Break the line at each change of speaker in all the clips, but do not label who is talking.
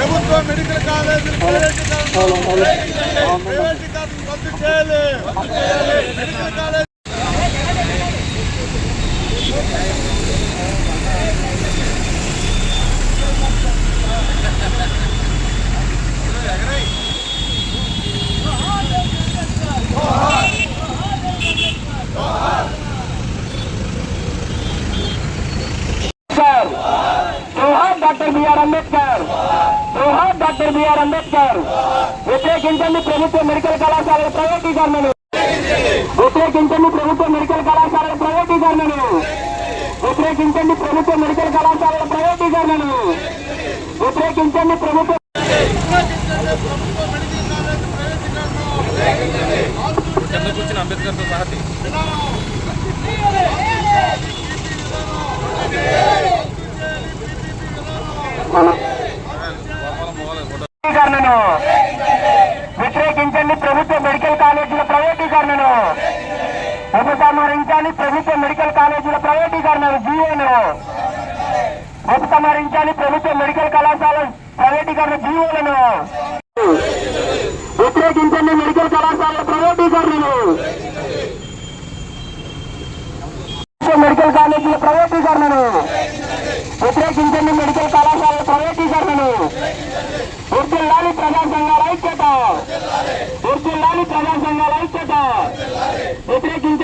ప్రభుత్వ మెడికల్ కాలేజీలు ప్రైవేటీకరణ రద్దు చేయాలి మెడికల్ కాలేజ్
అంబేద్కర్ జోహార్ డాక్టర్ బిఆర్ అంబేద్కర్ జోహార్ డాక్టర్ బిఆర్ అంబేద్కర్. వ్యతిరేకించండి ప్రభుత్వ మెడికల్ కళాశాలల ప్రైవేటీకరణను. వ్యతిరేకించండి ప్రభుత్వ మెడికల్ కళాశాలల ప్రైవేటీకరణను. వ్యతిరేకించండి ప్రభుత్వ మెడికల్ కళాశాలల ప్రైవేటీకరణను. వ్యతిరేకించండి ప్రభుత్వ
కిందకు వచ్చిన అంబేద్కర్తో సహా తీ.
ప్రైవేటీకరణను వ్యతిరేకించండి ప్రభుత్వ మెడికల్ కాలేజీల ప్రైవేటీకరణను. ఉపసంహరించాలి ప్రభుత్వ మెడికల్ కాలేజీల ప్రైవేటీకరణను జీవోను. ఉపసంహరించాలి ప్రభుత్వ మెడికల్ కళాశాల ప్రైవేటీకరణ జీవోలను. వ్యతిరేకించండి మెడికల్ వర్దిల్లాలి ప్రజా సంఘాల ఐక్యత వర్దిల్లాలి ప్రజా సంఘాల ఐక్యత వ్యతిరేకించండి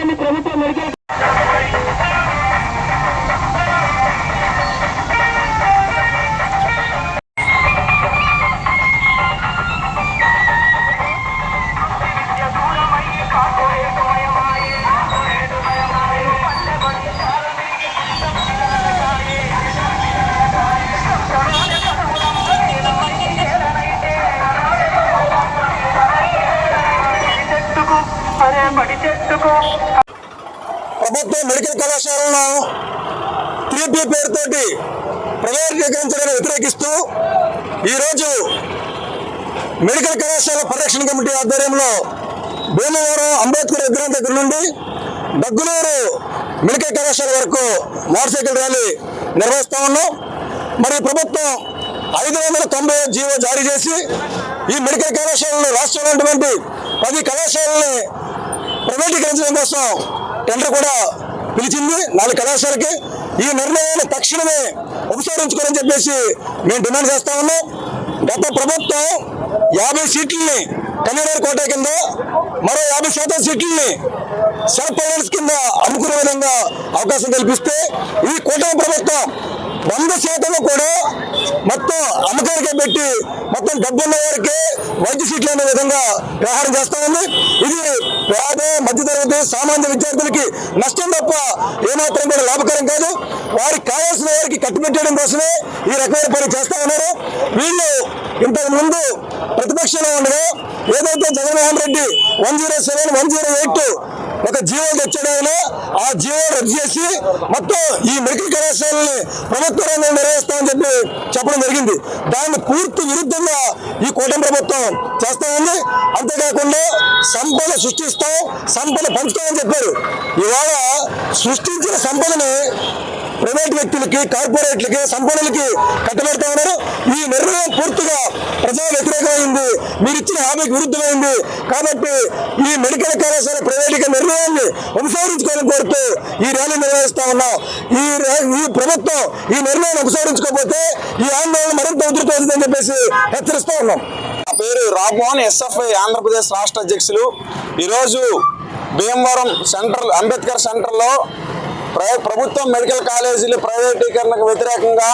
ప్రభుత్వ మెడికల్
కళాశాలను టీపీ పేరుతోటి ప్రైవేటీకరించడాన్ని వ్యతిరేకిస్తూ ఈరోజు మెడికల్ కళాశాల పరిరక్షణ కమిటీ ఆధ్వర్యంలో భీమవరం అంబేద్కర్ విగ్రహం దగ్గర నుండి దగ్గులూరు మెడికల్ కళాశాల వరకు మోటార్ సైకిల్ ర్యాలీ నిర్వహిస్తా ఉన్నాం. మరి ప్రభుత్వం ఐదు వందల తొంభై జీవో జారీ చేసి ఈ మెడికల్ కళాశాలలో రాష్ట్రంలో ఉన్నటువంటి పది కళాశాలని ప్రైవేటీకరించడం కోసం టెండర్ కూడా పిలిచింది. నాలుగు కళాశాలకి ఈ నిర్ణయాన్ని తక్షణమే ఉపసంహరించుకోవాలని చెప్పేసి మేము డిమాండ్ చేస్తా ఉన్నాం. గత ప్రభుత్వం యాభై సీట్లని కన్వీనర్ కోట కింద మరో యాభై శాతం సీట్లని సెల్ఫ్ ఫైనాన్స్ కింద అమ్ముకునే విధంగా అవకాశం కల్పిస్తే ఈ కూటమి ప్రభుత్వం వంద శాతం కూడా మొత్తం అమ్మకానికే పెట్టి మొత్తం డబ్బున్న వారికి వైద్య సీట్లు అనే విధంగా వ్యవహారం చేస్తా ఉంది. ఇది పేద మధ్యతరగతి సామాన్య విద్యార్థులకి నష్టం తప్ప ఏమాత్రం కూడా లాభకరం కాదు. వారికి కావాల్సిన వారికి కట్టుబెట్టడం కోసమే ఈ రకమైన పని చేస్తా ఉన్నారు. వీళ్ళు ఇంతకు ముందు ప్రతిపక్షంలో ఉండగా ఏదైతే Jaganmohan Reddy one zero seven one zero eight ఒక జీవో తెచ్చాడు ఆ జీవో రద్దు చేసి మొత్తం ఈ మెడికల్ కళాశాలని ప్రభుత్వ రంగం నిర్వహిస్తామని చెప్పి చెప్పడం జరిగింది. దాన్ని పూర్తి విరుద్ధంగా ఈ కూటమి ప్రభుత్వం చేస్తా ఉంది అంతేకాకుండా సంపద సృష్టిస్తాం సంపద పంచుతామని చెప్పారు. ఇవాళ సృష్టించిన సంపదని ప్రైవేట్ వ్యక్తులకి కార్పొరేట్లకి సంపదలకి కట్టబెడతా ఉన్నారు. ఈ నిర్ణయం పూర్తిగా మీరు ఇచ్చిన హామీకి విరుద్ధమైంది. కాబట్టి ఈ మెడికల్ కళాశాల ప్రైవేటీకరణ నిర్ణయాన్ని ఉపసంహరించుకోవాలని కోరుతూ ఈ ర్యాలీ నిర్వహిస్తా ఉన్నాం. ఈ ఈ ప్రభుత్వం ఈ నిర్ణయాన్ని ఉపసంహరించుకోకపోతే ఈ ఆందోళన మరింత ఉధృతవుతుందని చెప్పేసి హెచ్చరిస్తూ ఉన్నాం.
నా పేరు రామ్మోహన్ ఎస్ఎఫ్ఐ ఆంధ్రప్రదేశ్ రాష్ట్ర అధ్యక్షులు. ఈరోజు భీమవరం సెంటర్ అంబేద్కర్ సెంటర్లో ప్రభుత్వ మెడికల్ కాలేజీలు ప్రైవేటీకరణకు వ్యతిరేకంగా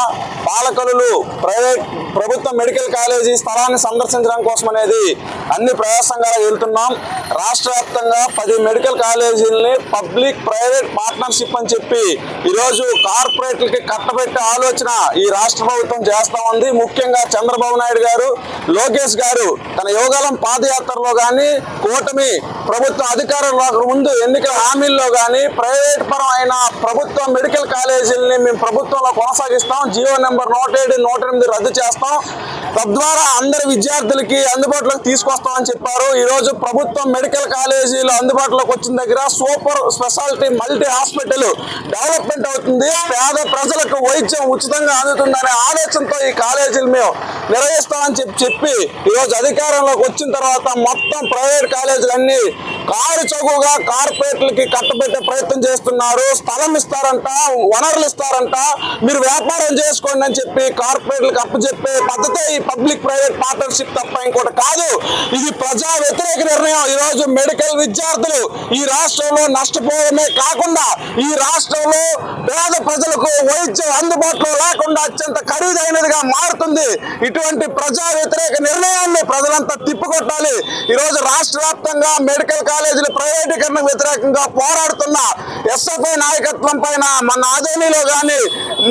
పాలకులు ప్రైవేట్ ప్రభుత్వ మెడికల్ కాలేజీ స్థలాన్ని సందర్శించడం కోసం అనేది అన్ని ప్రయాసంగా వెళ్తున్నాం. రాష్ట్ర వ్యాప్తంగా పది మెడికల్ కాలేజీలని పబ్లిక్ ప్రైవేట్ పార్ట్నర్షిప్ అని చెప్పి ఈరోజు కార్పొరేట్లకి కట్టబెట్టే ఆలోచన ఈ రాష్ట్ర ప్రభుత్వం చేస్తా ఉంది. ముఖ్యంగా చంద్రబాబు నాయుడు గారు లోకేష్ గారు తన యోగాలం పాదయాత్రలో కానీ కూటమి ప్రభుత్వం అధికారంలో ముందు ఎన్నికల హామీల్లో కానీ ప్రైవేట్ పరమైన ప్రభుత్వ మెడికల్ కాలేజీలని మేము ప్రభుత్వంలో కొనసాగిస్తాం. జియో నెంబర్ నూట ఏడు నూట ఎనిమిది రద్దు చేస్తాం. తద్వారా అందరి విద్యార్థులకి అందుబాటులోకి తీసుకొస్తామని చెప్పారు. ఈరోజు ప్రభుత్వం మెడికల్ కాలేజీలు అందుబాటులోకి వచ్చిన దగ్గర super speciality multi hospital development అవుతుంది. పేద ప్రజలకు వైద్యం ఉచితంగా అందుతుందనే ఆలోచనతో ఈ కాలేజీలు మేము నిర్వహిస్తామని చెప్పి చెప్పి ఈరోజు అధికారంలోకి వచ్చిన తర్వాత మొత్తం ప్రైవేట్ కాలేజీలన్నీ కారు చౌకగా కార్పొరేట్లకి కట్టబెట్టే ప్రయత్నం చేస్తున్నారు. స్థలం ఇస్తారంట వనరులు ఇస్తారంట. మీరు వ్యాపారం చేసుకోండి అని చెప్పి కార్పొరేట్లకు అప్పచెప్పే పద్ధతే ఈ పబ్లిక్ ప్రైవేట్ పార్ట్నర్షిప్ తప్ప ఇంకోటి కాదు. ఇది ప్రజా వ్యతిరేక నిర్ణయం. ఈ రోజు మెడికల్ విద్యార్థులు ఈ రాష్ట్రంలో నష్టపోవడమే కాకుండా ఈ రాష్ట్రంలో పేద ప్రజలకు వైద్యం అందుబాటులో లేకుండా అత్యంత ఖరీదైనదిగా మారుతుంది. ఇటువంటి ప్రజా వ్యతిరేక నిర్ణయాన్ని ప్రజలంతా తిప్పికొట్టాలి. ఈ రోజు రాష్ట్ర వ్యాప్తంగా మెడికల్ కాలేజీల ప్రైవేటీకరణ వ్యతిరేకంగా పోరాడుతున్న ఎస్ఎఫ్ఐ నాయకత్వం పైన మన ఆదోనిలో కానీ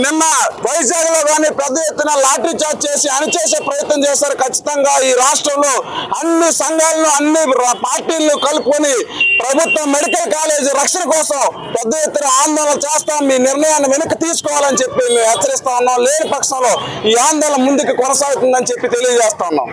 నిన్న వైజాగ్లో కానీ పెద్ద ఎత్తున లాఠీ చార్జ్ చేసి అణిచేసే ప్రయత్నం చేశారు. ఖచ్చితంగా ఈ రాష్ట్రంలో అన్ని సంఘాలను అన్ని పార్టీలను కలుపుకొని ప్రభుత్వ మెడికల్ కాలేజీ రక్షణ కోసం పెద్ద ఎత్తున ఆందోళన చేస్తాం. మీ నిర్ణయాన్ని వెనక్కి తీసుకోవాలని చెప్పి మేము హెచ్చరిస్తా ఉన్నాం. లేని పక్షంలో ఈ ఆందోళన ముందుకు కొనసాగుతుందని చెప్పి తెలియజేస్తా ఉన్నాం.